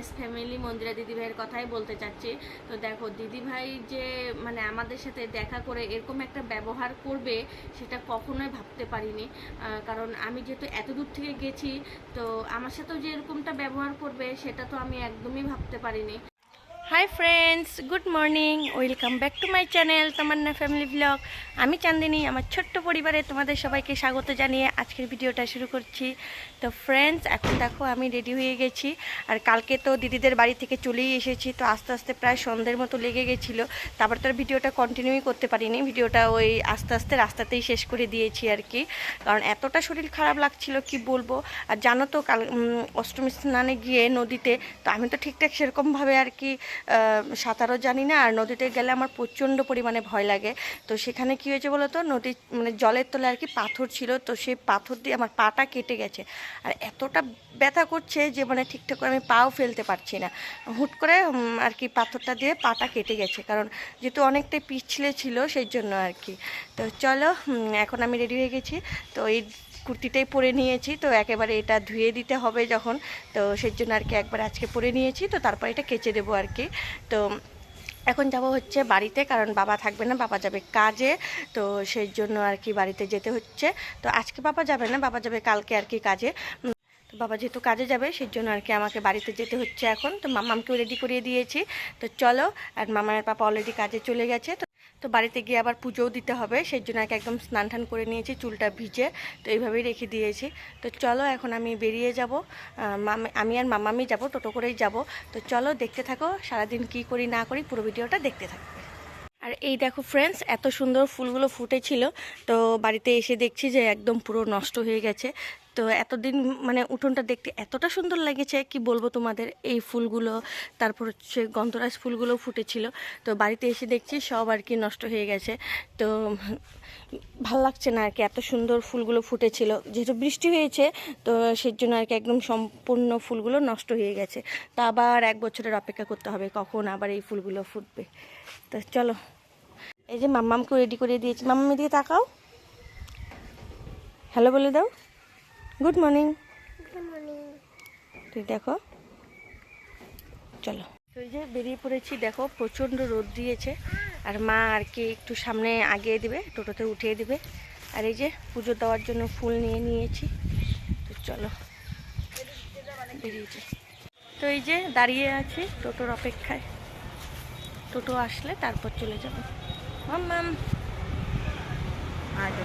S family মন্দিরা দিদিভাইয়ের কথাই বলতে চাচ্ছি। তো দেখো, দিদিভাই যে মানে আমাদের সাথে দেখা করে এরকম একটা ব্যবহার করবে, সেটা কখনোই ভাবতে পারিনি। কারণ আমি যেহেতু এত দূর থেকে গেছি, তো আমার সাথেও যে এরকমটা ব্যবহার করবে, সেটা তো আমি একদমই ভাবতে পারিনি। Hi friends good morning welcome back to my channel Tamanna family blog আমি চান্দিনী আমার ছোট্ট পরিবারে তোমাদের সবাইকে স্বাগত জানিয়ে আজকের ভিডিওটা শুরু করছি। তো ফ্রেন্ডস এখন দেখো আমি রেডি হয়ে গেছি। আর কালকে তো দিদিদের বাড়ি থেকে চলেই এসেছি, তো আস্তে আস্তে প্রায় সন্ধ্যের মতো লেগে গেছিল। তারপর তো আর ভিডিওটা কন্টিনিউই করতে পারিনি, ভিডিওটা ওই আস্তে আস্তে রাস্তাতেই শেষ করে দিয়েছি আর কি। কারণ এতটা শরীর খারাপ লাগছিল, কি বলব? আর জানো তো কাল অষ্টমী স্নানে গিয়ে নদীতে, তো আমি তো ঠিকঠাক সেরকমভাবে আর কি সাঁতারও জানি না, আর নদীতে গেলে আমার প্রচণ্ড পরিমাণে ভয় লাগে। তো সেখানে কি হয়েছে বলো তো, নদী মানে জলের তলে আর কি পাথর ছিল, তো সেই পাথর দিয়ে আমার পাটা কেটে গেছে। আর এতটা ব্যথা করছে যে মানে ঠিকঠাক করে আমি পাও ফেলতে পারছি না। হুট করে আর কি পাথরটা দিয়ে পাটা কেটে গেছে, কারণ যেহেতু অনেকটাই পিছলে ছিল, সেই জন্য আর কি। তো চলো এখন আমি রেডি হয়ে গেছি। তো এই কুর্তিটাই পরে নিয়েছি, তো একেবারে এটা ধুয়ে দিতে হবে যখন, তো সেই জন্য আর কি একবার আজকে পরে নিয়েছি, তো তারপর এটা কেচে দেবো আর কি। তো এখন যাব হচ্ছে বাড়িতে, কারণ বাবা থাকবে না, বাবা যাবে কাজে, তো সেই জন্য আর কি বাড়িতে যেতে হচ্ছে। তো আজকে বাবা যাবে না, বাবা যাবে কালকে আর কি কাজে। বাবা যেহেতু কাজে যাবে সেই জন্য আর কি আমাকে বাড়িতে যেতে হচ্ছে এখন। তো মামামকেও রেডি করিয়ে দিয়েছি। তো চলো, আর মামার পাপা অলরেডি কাজে চলে গেছে, তো তো বাড়িতে গিয়ে আবার পুজোও দিতে হবে, সেই জন্য একদম স্নান টান করে নিয়েছি, চুলটা ভিজে, তো এইভাবেই রেখে দিয়েছি। তো চলো এখন আমি বেরিয়ে যাব আমি আর মামামি যাব, টোটো করেই যাব। তো চলো দেখতে থাকো, সারাদিন কি করি না করি পুরো ভিডিওটা দেখতে থাকো। আর এই দেখো ফ্রেন্ডস এত সুন্দর ফুলগুলো ফুটেছিল, তো বাড়িতে এসে দেখছি যে একদম পুরো নষ্ট হয়ে গেছে। তো এতদিন মানে উঠোনটা দেখতে এতটা সুন্দর লেগেছে, কি বলব তোমাদের? এই ফুলগুলো, তারপর হচ্ছে গন্ধরাজ ফুলগুলো ফুটেছিল। তো বাড়িতে এসে দেখছি সব আর কি নষ্ট হয়ে গেছে। তো ভালো লাগছে না আর কি, এত সুন্দর ফুলগুলো ফুটেছিল। যেহেতু বৃষ্টি হয়েছে, তো সেই জন্য আর কি একদম সম্পূর্ণ ফুলগুলো নষ্ট হয়ে গেছে। তো আবার এক বছরের অপেক্ষা করতে হবে, কখন আবার এই ফুলগুলো ফুটবে। তো চলো। এই যে মাম্মামকে রেডি করে দিয়েছি। মাম্মামি দিয়ে তাকাও। হ্যালো বলে দাও। গুড মর্নিং তুই দেখো। চলো। তো এই যে বেরিয়ে পড়েছি দেখো প্রচণ্ড রোদ দিয়েছে। আর মা আর কি একটু সামনে আগিয়ে দিবে টোটোতে উঠিয়ে দিবে। আর এই যে পুজো দেওয়ার জন্য ফুল নিয়ে নিয়েছি। তো চলো বেরিয়েছি। তো এই যে দাঁড়িয়ে আছি টোটোর অপেক্ষায়। টোটো আসলে তারপর চলে যাব। মাম মাম। আগে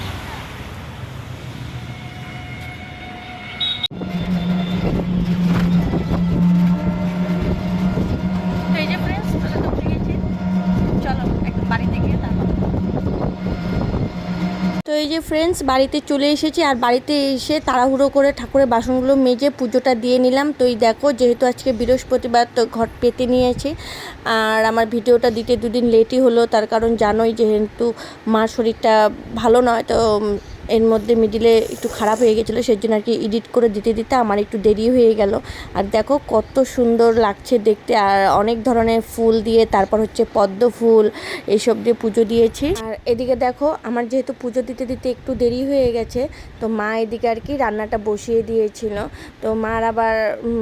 তো এই যে ফ্রেন্ডস তাহলে তো উঠে গেছি চলো একদম বাড়িতে গিয়ে তারপর তো এই যে ফ্রেন্ডস বাড়িতে চলে এসেছি আর বাড়িতে এসে তাড়াহুড়ো করে ঠাকুরের বাসনগুলো মেজে পুজোটা দিয়ে নিলাম। তো এই দেখো, যেহেতু আজকে বৃহস্পতিবার, তো ঘট পেতে নিয়েছে। আর আমার ভিডিওটা দিতে দুদিন লেটই হলো, তার কারণ জানোই যেহেতু মার শরীরটা ভালো নয়, তো এর মধ্যে মিডিলে একটু খারাপ হয়ে গেছিল সেই জন্য আর কি এডিট করে দিতে দিতে আমার একটু দেরি হয়ে গেল। আর দেখো কত সুন্দর লাগছে দেখতে, আর অনেক ধরনের ফুল দিয়ে, তারপর হচ্ছে পদ্ম ফুল এইসব দিয়ে পুজো দিয়েছি। আর এদিকে দেখো আমার যেহেতু পুজো দিতে দিতে একটু দেরি হয়ে গেছে, তো মা এদিকে আর কি রান্নাটা বসিয়ে দিয়েছিল। তো মার আবার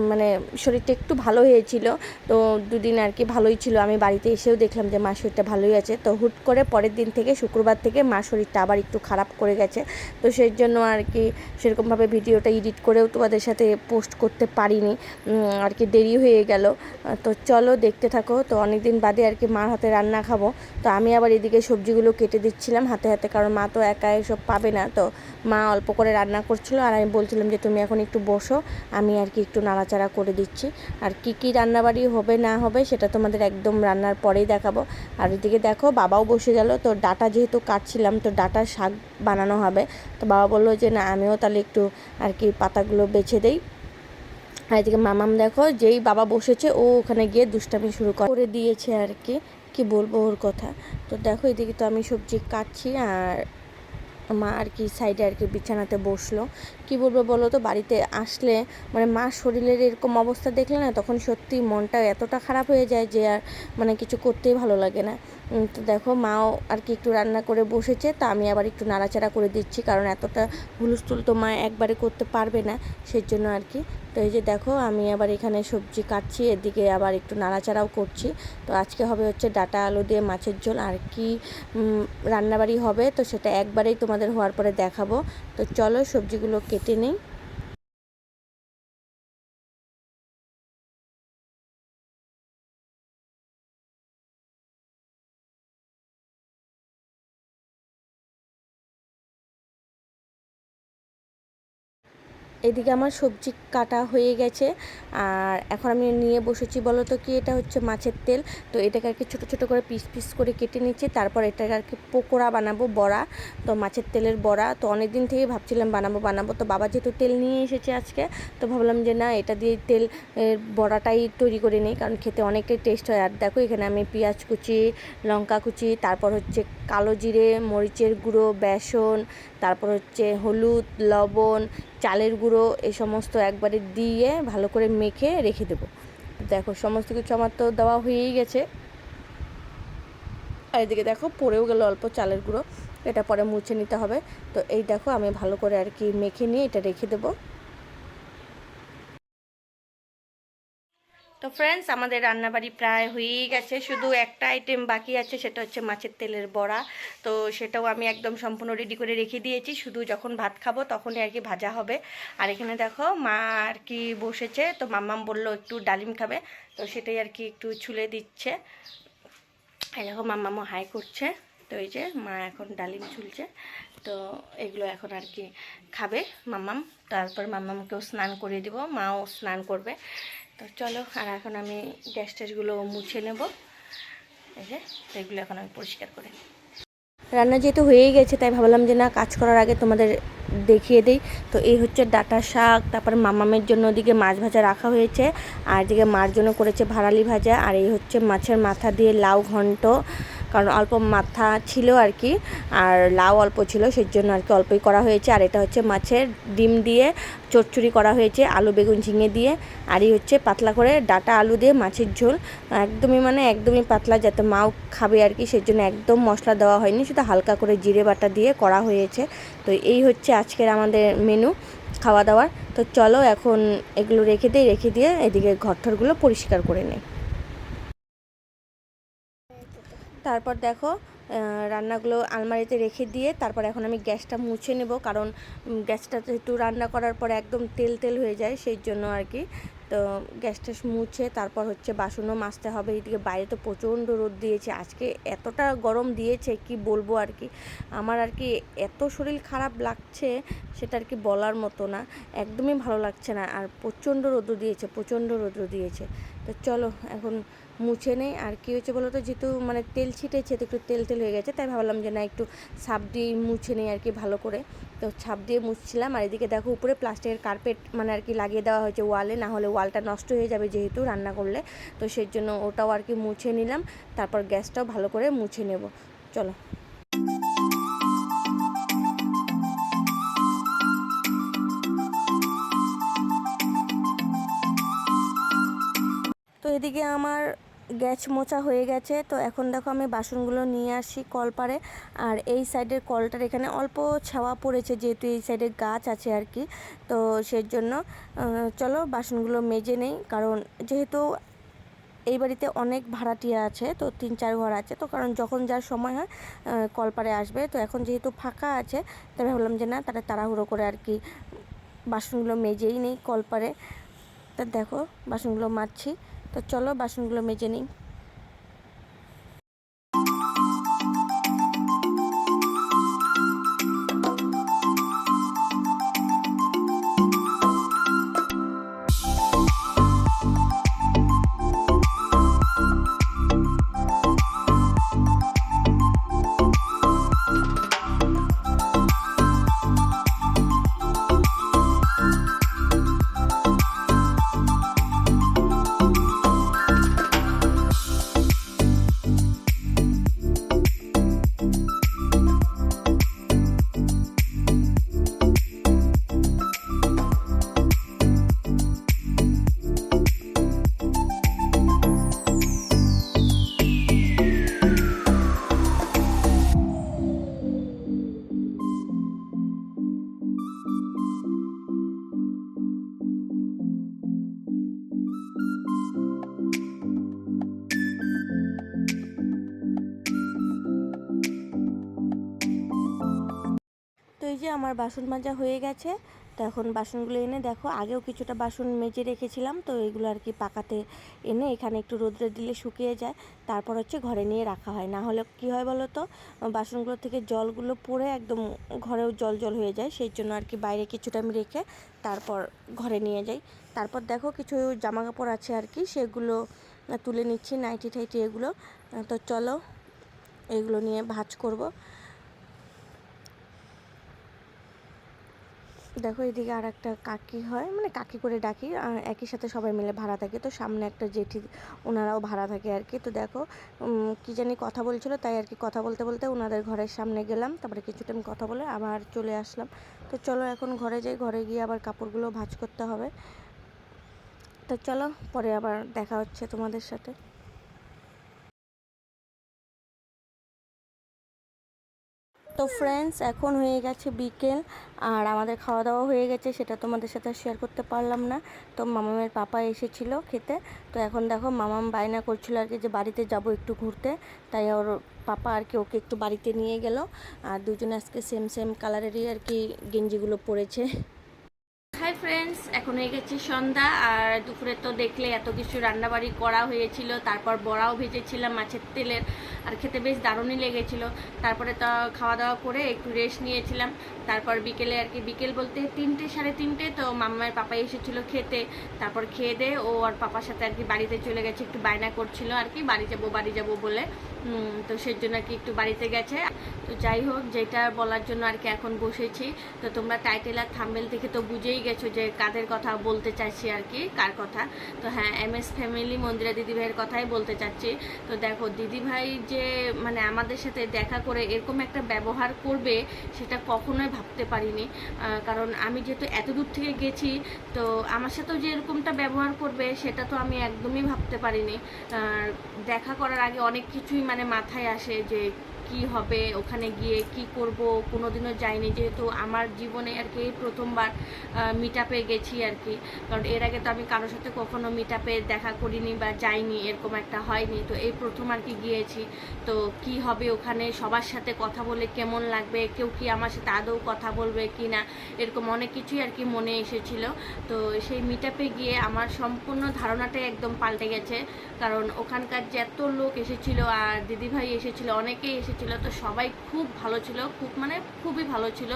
মানে শরীরটা একটু ভালো হয়েছিল, তো দুদিন আর কি ভালোই ছিল। আমি বাড়িতে এসেও দেখলাম যে মার শরীরটা ভালোই আছে। তো হুট করে পরের দিন থেকে, শুক্রবার থেকে মার শরীরটা আবার একটু খারাপ করে গেছে। তো সেই জন্য আর কি সেরকমভাবে ভিডিওটা এডিট করেও তোমাদের সাথে পোস্ট করতে পারিনি। আর কি দেরি হয়ে গেল। তো চলো দেখতে থাকো। তো অনেক দিন বাদে আর কি মার হাতে রান্না খাব। তো আমি আবার এদিকে সবজিগুলো কেটে দিচ্ছিলাম। হাতে হাতে কারণ মা তো একা এসব পাবে না। তো মা অল্প করে রান্না করছিল আর আমি বলছিলাম যে তুমি এখন একটু বসো। আমি আর কি একটু নাড়াচাড়া করে দিচ্ছি। আর কি কি রান্নাবাড়ি হবে না হবে সেটা তোমাদের একদম রান্নার পরেই দেখাবো। আর এদিকে দেখো বাবাও বসে গেল। তো ডাটা যেহেতু কাটছিলাম, তো ডাটার শাক বানানো হবে। তো বাবা বলল যে, না, আমিও তাহলে একটু আর কি পাতাগুলো বেছে দেই। আর এদিকে মামাম দেখো, যেই বাবা বসেছে, ও ওখানে গিয়ে দুষ্টামি শুরু করে দিয়েছে আর কি। কি বলব ওর কথা? তো দেখো, এদিকে তো আমি সবজি কাটছি আর মা আর কি সাইডে আর কি বিছানাতে বসল। কি বলব বলো তো, বাড়িতে আসলে মানে মা শরীরের এরকম অবস্থা দেখলে না, তখন সত্যি মনটা এতটা খারাপ হয়ে যায় যে আর মানে কিছু করতেই ভালো লাগে না। তো দেখো, মাও আর কি একটু রান্না করে বসেছে, তা আমি আবার একটু নাড়াচাড়া করে দিচ্ছি, কারণ এতটা হুলস্থুল তো মা একবারে করতে পারবে না সেই জন্য আর কি। তো এই যে দেখো, আমি আবার এখানে সবজি কাটছি, এদিকে আবার একটু নাড়াচাড়াও করছি। তো আজকে হবে হচ্ছে ডাটা আলু দিয়ে মাছের ঝোল, আর কি রান্নাবাড়ি হবে, তো সেটা একবারেই তোমাদের হওয়ার পরে দেখাবো। তো চলো সবজিগুলো কেটে নিই। এদিকে আমার সবজি কাটা হয়ে গেছে। আর এখন আমি নিয়ে বসেছি বলো তো কি, এটা হচ্ছে মাছের তেল। তো এটাকে আর কি ছোটো ছোটো করে পিস পিস করে কেটে নিচ্ছি। তারপর এটাকে আর কি পকোড়া বানাবো, বড়া। তো মাছের তেলের বড়া। তো অনেক দিন থেকেই ভাবছিলাম বানাবো বানাবো। তো বাবা যেহেতু তেল নিয়ে এসেছে আজকে, তো ভাবলাম যে না, এটা দিয়ে তেল বড়াটাই তৈরি করে নিই। কারণ খেতে অনেকটাই টেস্ট হয়। আর দেখো, এখানে আমি পেঁয়াজ কুচি, লঙ্কা কুচি, তারপর হচ্ছে কালো জিরে, মরিচের গুঁড়ো, বেসন, তারপর হচ্ছে হলুদ, লবণ চালের গুঁড়ো এ সমস্ত একবারে দিয়ে ভালো করে মেখে রেখে দেবো। দেখো, সমস্ত কিছু আমার তো দেওয়া হয়েই গেছে। আর এদিকে দেখো, পড়েও গেল অল্প চালের গুঁড়ো। এটা পরে মুছে নিতে হবে। তো এই দেখো, আমি ভালো করে আর কি মেখে নিয়ে এটা রেখে দেবো। ফ্রেন্ডস আমাদের রান্নাবাড়ি প্রায় হয়েই গেছে। শুধু একটা আইটেম বাকি আছে, সেটা হচ্ছে মাছের তেলের বড়া। তো সেটাও আমি একদম সম্পূর্ণ রেডি করে রেখে দিয়েছি। শুধু যখন ভাত খাব তখনই আর কি ভাজা হবে। আর এখানে দেখো, মা আর কি বসেছে। তো মাম্মাম বলল, একটু ডালিম খাবে। তো সেটাই আর কি একটু ছুলে দিচ্ছে। এই দেখো, মাম্মামও হাই করছে। তো এই যে, মা এখন ডালিম ঝুলছে তো এগুলো এখন আর কি খাবে মাম্মাম। তারপর মাম্মামকেও স্নান করিয়ে দিব। মাও স্নান করবে। তো চলো, আর এখন আমি গ্যাস ট্যাসগুলো মুছে নেব। এই যে এগুলো এখন আমি পরিষ্কার করে। রান্না যেহেতু হয়েই গেছে, তাই ভাবলাম যে না, কাজ করার আগে তোমাদের দেখিয়ে দিই। তো এই হচ্ছে ডাটা শাক, তারপর মামামের জন্য ওদিকে মাছ ভাজা রাখা হয়েছে, আর এদিকে মার জন্য করেছে ভাড়ালি ভাজা, আর এই হচ্ছে মাছের মাথা দিয়ে লাউ ঘন্ট। কারণ অল্প মাথা ছিল আর কি, আর লাউ অল্প ছিল সেই জন্য আর কি অল্পই করা হয়েছে। আর এটা হচ্ছে মাছের ডিম দিয়ে চচ্চড়ি করা হয়েছে, আলু, বেগুন, ঝিঙে দিয়ে। আর এই হচ্ছে পাতলা করে ডাটা আলু দিয়ে মাছের ঝোল। একদমই মানে একদমই পাতলা, যাতে মাও খাবে আর কি সেই জন্য একদম মশলা দেওয়া হয়নি, শুধু হালকা করে জিরে বাটা দিয়ে করা হয়েছে। তো এই হচ্ছে আজকের আমাদের মেনু খাওয়া দাওয়ার। তো চলো এখন এগুলো রেখে দিই, রেখে দিয়ে এদিকে ঘরঠরগুলো পরিষ্কার করে নেই। তারপর দেখো রান্নাগুলো আলমারিতে রেখে দিয়ে তারপর এখন আমি গ্যাসটা মুছে নেব। কারণ গ্যাসটা একটু রান্না করার পর একদম তেল তেল হয়ে যায়, সেই জন্য আর কি। তো গ্যাসটা মুছে তারপর হচ্ছে বাসনও মাজতে হবে। এদিকে বাইরে তো প্রচণ্ড রোদ দিয়েছে। আজকে এতটা গরম দিয়েছে কি বলব আর কি? আমার আর কি এত শরীর খারাপ লাগছে সেটা আর কি বলার মতো না। একদমই ভালো লাগছে না। আর প্রচণ্ড রোদ্র দিয়েছে, প্রচণ্ড রোদ্র দিয়েছে। তো চলো এখন মুছে নেই। আর কি হয়েছে বলো তো? যেহেতু মানে তেল ছিটেছে, তো একটু তেল তেল হয়ে গেছে, তাই ভাবলাম যে না একটু সাপ দিয়ে মুছে নেই আর কি ভালো করে। তো ছাপ দিয়ে মুছছিলাম। আর এদিকে দেখো উপরে প্লাস্টিকের কার্পেট মানে আর কি লাগিয়ে দেওয়া হয়েছে ওয়ালে, না হলে ওয়ালটা নষ্ট হয়ে যাবে যেহেতু রান্না করলে। তো সেই জন্য ওটাও আর কি মুছে নিলাম। তারপর গ্যাসটাও ভালো করে মুছে নেব। চলো। তো এদিকে আমার গ্যাস মোচা হয়ে গেছে। তো এখন দেখো আমি বাসনগুলো নিয়ে আসি কলপারে। আর এই সাইডের কলটার এখানে অল্প ছাওয়া পড়েছে যেহেতু এই সাইডে গাছ আছে আর কি। তো সেই জন্য চলো বাসনগুলো মেজে নেই। কারণ যেহেতু এই বাড়িতে অনেক ভাড়াটিয়া আছে, তো তিন চার ঘর আছে, তো কারণ যখন যার সময় হয় কলপারে আসবে। তো এখন যেহেতু ফাঁকা আছে, তাই ভাবলাম যে না তারা তাড়াহুড়ো করে আর কি বাসনগুলো মেজেই নেই কলপারে। তা দেখো, বাসনগুলো মাজছি। তো চলো বাসনগুলো মেজে নিই। আমার বাসন মাজা হয়ে গেছে, তো এখন বাসনগুলো এনে দেখো, আগেও কিছুটা বাসন মেজে রেখেছিলাম, তো এগুলো আর কি পাকাতে এনে এখানে একটু রোদ্রে দিলে শুকিয়ে যায়, তারপর হচ্ছে ঘরে নিয়ে রাখা হয়। না হলে কি হয় বলো তো, বাসনগুলো থেকে জলগুলো পড়ে একদম ঘরেও জল জল হয়ে যায়, সেই জন্য আর কি বাইরে কিছুটা আমি রেখে তারপর ঘরে নিয়ে যাই। তারপর দেখো কিছু জামা কাপড় আছে আর কি, সেগুলো তুলে নিচ্ছি নাইটি টাইটি এগুলো, তো চলো এগুলো নিয়ে ভাজ করব। দেখো এদিকে আর একটা কাকি হয় মানে কাকি করে ডাকি একই সাথে সবাই মিলে ভাড়া থাকে। তো সামনে একটা জেঠি, ওনারাও ভাড়া থাকে আর কি। তো দেখো কি জানি কথা বলছিল, তাই আর কি কথা বলতে বলতে ওনাদের ঘরের সামনে গেলাম। তারপরে কিছুটা আমি কথা বলে আবার চলে আসলাম। তো চলো এখন ঘরে যাই, ঘরে গিয়ে আবার কাপড়গুলো ভাঁজ করতে হবে। তো চলো, পরে আবার দেখা হচ্ছে তোমাদের সাথে। তো ফ্রেন্ডস এখন হয়ে গেছে বিকেল আর আমাদের খাওয়া দাওয়া হয়ে গেছে, সেটা তোমাদের সাথে শেয়ার করতে পারলাম না। তো মামামের পাপা এসেছিল খেতে, তো এখন দেখো মামাম বায়না করছিল আর কি যে বাড়িতে যাব একটু ঘুরতে, তাই ওর পাপা আর কি ওকে একটু বাড়িতে নিয়ে গেল। আর দুজনে আজকে সেম সেম কালারেরই আর কি গেঞ্জিগুলো পরেছে। হাই ফ্রেন্ডস এখন হয়ে গেছে সন্ধ্যা আর দুপুরে তো দেখলে এত কিছু রান্নাবাড়ি করা হয়েছিল, তারপর বড়াও ভেজেছিলাম মাছের তেলের। আর খেতে বেশ দারুণই লেগেছিল। তারপরে তো খাওয়া দাওয়া করে একটু রেস্ট নিয়েছিলাম। তারপর বিকেলে আর কি, বিকেল বলতে তিনটে, সাড়ে তিনটে তো মামার পাপা এসেছিল খেতে। তারপর খেয়ে দে ও আর পাপার সাথে আর কি বাড়িতে চলে গেছে, একটু বায়না করছিল আর কি, বাড়ি যাব বাড়ি যাব বলে। তো সেই জন্য আর কি একটু বাড়িতে গেছে। তো যাই হোক, যেটা বলার জন্য আর কি এখন বসেছি। তো তোমরা টাইটেল আর থাম্বেল থেকে তো বুঝেই গেছো যে কাদের কথা বলতে চাইছি আর কি, কার কথা। তো হ্যাঁ এম এস ফ্যামিলি মন্দিরা দিদিভাইয়ের কথাই বলতে চাচ্ছি। তো দেখো, দিদিভাই যে মানে আমাদের সাথে দেখা করে এরকম একটা ব্যবহার করবে, সেটা কখনোই ভাবতে পারিনি। কারণ আমি যেহেতু এত দূর থেকে গেছি, তো আমার সাথেও যে এরকমটা ব্যবহার করবে, সেটা তো আমি একদমই ভাবতে পারিনি। দেখা করার আগে অনেক কিছুই মানে মাথায় আসে যে কি হবে, ওখানে গিয়ে কি করব, কোনোদিনও যাইনি যেহেতু আমার জীবনে আর কি প্রথমবার মিট আপে গেছি আর কি। কারণ এর আগে তো আমি কারোর সাথে কখনো মিট আপে দেখা করিনি বা যাইনি, এরকম একটা হয়নি। তো এই প্রথম আর কি গিয়েছি। তো কি হবে ওখানে, সবার সাথে কথা বলে কেমন লাগবে, কেউ কি আমার সাথে আদৌ কথা বলবে কি না, এরকম অনেক কিছুই আর কি মনে এসেছিল। তো সেই মিট আপে গিয়ে আমার সম্পূর্ণ ধারণাটাই একদম পাল্টে গেছে। কারণ ওখানকার যে এত লোক এসেছিল আর দিদিভাই এসেছিল, অনেকেই এসেছিল। তো সবাই খুব ভালো ছিল খুব মানে খুবই ভালো ছিল।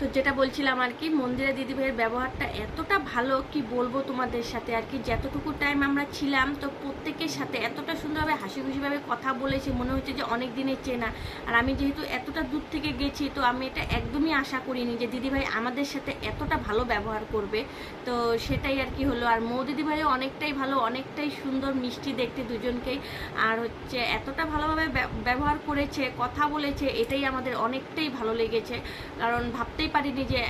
তো যেটা বলছিলাম আর কি, মন্দিরে দিদিভাইয়ের ব্যবহারটা এতটা ভালো কি বলব তোমাদের সাথে আর কি, যতটুকু টাইম আমরা ছিলাম তো প্রত্যেকের সাথে এতটা সুন্দরভাবে হাসি খুশিভাবে কথা বলেছি, মনে হচ্ছে যে অনেক দিনের চেনা। আর আমি যেহেতু এতটা দূর থেকে গেছি, তো আমি এটা একদমই আশা করিনি যে দিদিভাই আমাদের সাথে এতটা ভালো ব্যবহার করবে। তো সেটাই আর কি হলো। আর মৌ দিদিভাইও অনেকটাই ভালো, অনেকটাই সুন্দর, মিষ্টি দেখতে দুজনকেই আর হচ্ছে এতটা ভালোভাবে ব্য- ব্যবহার করেছে, কথা বলেছে, এটাই আমাদের অনেকটাই ভালো লেগেছে। কারণ ভাবতেই পারিনি যে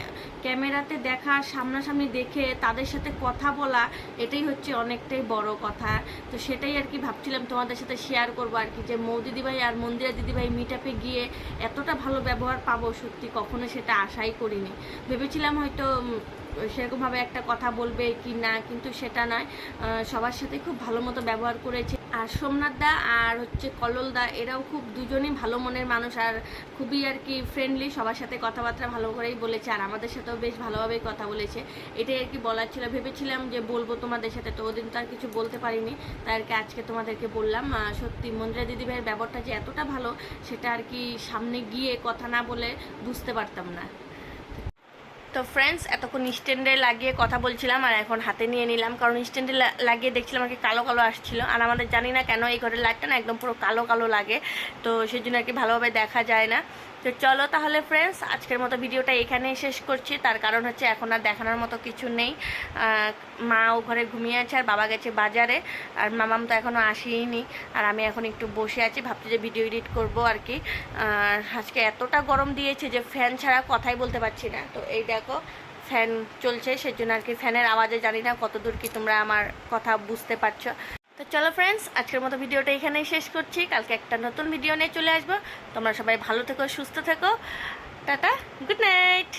ক্যামেরাতে দেখা, সামনাসামনি দেখে, তাদের সাথে কথা বলা, এটাই হচ্ছে অনেকটাই বড় কথা। তো সেটাই আর কি ভাবছিলাম তোমাদের সাথে শেয়ার করব আর কি, যে মৌ দিদিভাই আর মন্দিরা দিদিভাই মিট আপে গিয়ে এতটা ভালো ব্যবহার পাবো সত্যি কখনো সেটা আশাই করিনি। ভেবেছিলাম হয়তো সেরকমভাবে একটা কথা বলবে কি না, কিন্তু সেটা নয়। সবার সাথে খুব ভালো মতো ব্যবহার করেছে আর সোমনাথ দা আর হচ্ছে কলল দা, এরাও খুব দুজনেই ভালো মনের মানুষ আর খুবই আর কি ফ্রেন্ডলি সবার সাথে কথাবার্তা ভালো করেই বলেছে আর আমাদের সাথেও বেশ ভালোভাবেই কথা বলেছে। এটাই আর কি বলার ছিল। ভেবেছিলাম যে বলব তোমাদের সাথে, তো ওদিন তো আর কিছু বলতে পারিনি। তাই আর কি আজকে তোমাদেরকে বললাম সত্যি মন্দিরা দিদিভাইয়ের ব্যবহারটা যে এতটা ভালো, সেটা আর কি সামনে গিয়ে কথা না বলে বুঝতে পারতাম না। তো ফ্রেন্ডস এতক্ষণ স্ট্যান্ডে লাগিয়ে কথা বলছিলাম আর এখন হাতে নিয়ে নিলাম। কারণ স্ট্যান্ডে লাগিয়ে দেখছিলাম আর কি কালো কালো আসছিল। আর আমাদের জানি না কেন এই ঘরের লাইটটা না একদম পুরো কালো কালো লাগে। তো সেই জন্য আর কি ভালোভাবে দেখা যায় না। তো চলো তাহলে ফ্রেন্ডস আজকের মতো ভিডিওটা এখানেই শেষ করছি। তার কারণ হচ্ছে এখন আর দেখানোর মতো কিছু নেই। মা ও ঘরে ঘুমিয়ে আছে আর বাবা গেছে বাজারে। আর মামাম তো এখনও আসেইনি। আর আমি এখন একটু বসে আছি, ভাবছি যে ভিডিও এডিট করব আর কি। আজকে এতটা গরম দিয়েছে যে ফ্যান ছাড়া কথাই বলতে পারছি না। তো এই দেখো ফ্যান চলছে, সেজন্য আর কি ফ্যানের আওয়াজে জানি না কত দূর কি তোমরা আমার কথা বুঝতে পারছ। তো চলো ফ্রেন্ডস আজকের মতো ভিডিওটা এখানেই শেষ করছি। কালকে একটা নতুন ভিডিও নিয়ে চলে আসব। তোমরা সবাই ভালো থেকো, সুস্থ থেকো। Tata good night